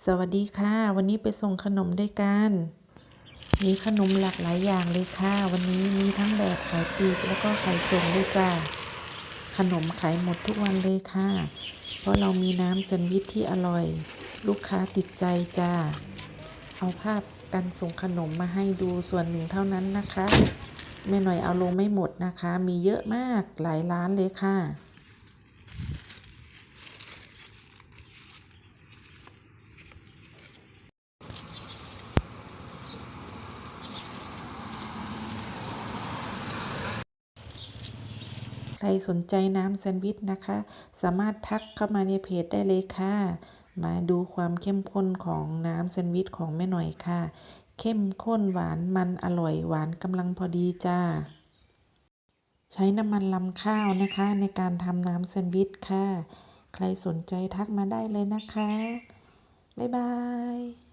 สวัสดีค่ะ วันนี้ไปส่งขนมด้วยกัน มีขนมหลากหลายอย่างเลยค่ะ วันนี้มีทั้งแบบขายปีกแล้วก็ขายส่งด้วยจ้าขนมขายหมดทุกวันเลยค่ะ เพราะเรามีน้ำแซนด์วิชที่อร่อย ลูกค้าติดใจจ้า เอาภาพการส่งขนมมาให้ดูส่วนหนึ่งเท่านั้นนะคะแม่หน่อยเอาลงไม่หมดนะคะ มีเยอะมากหลายร้านเลยค่ะ รสนใจน้ำแซนด์วิชนะคะ สามารถทักเข้ามาในเพจได้เลยค่ะ มาดูความเข้มข้นของน้ำแซนด์วิชของแม่หน่อยค่ะ เข้มข้นหวานมันอร่อยหวานกำลังพอดีจ้า ใช้น้ำมันลำข้าวนะคะ ในการทำน้ำแซนด์วิชค่ะ ใครสนใจทักมาได้เลยนะคะ บ๊ายบาย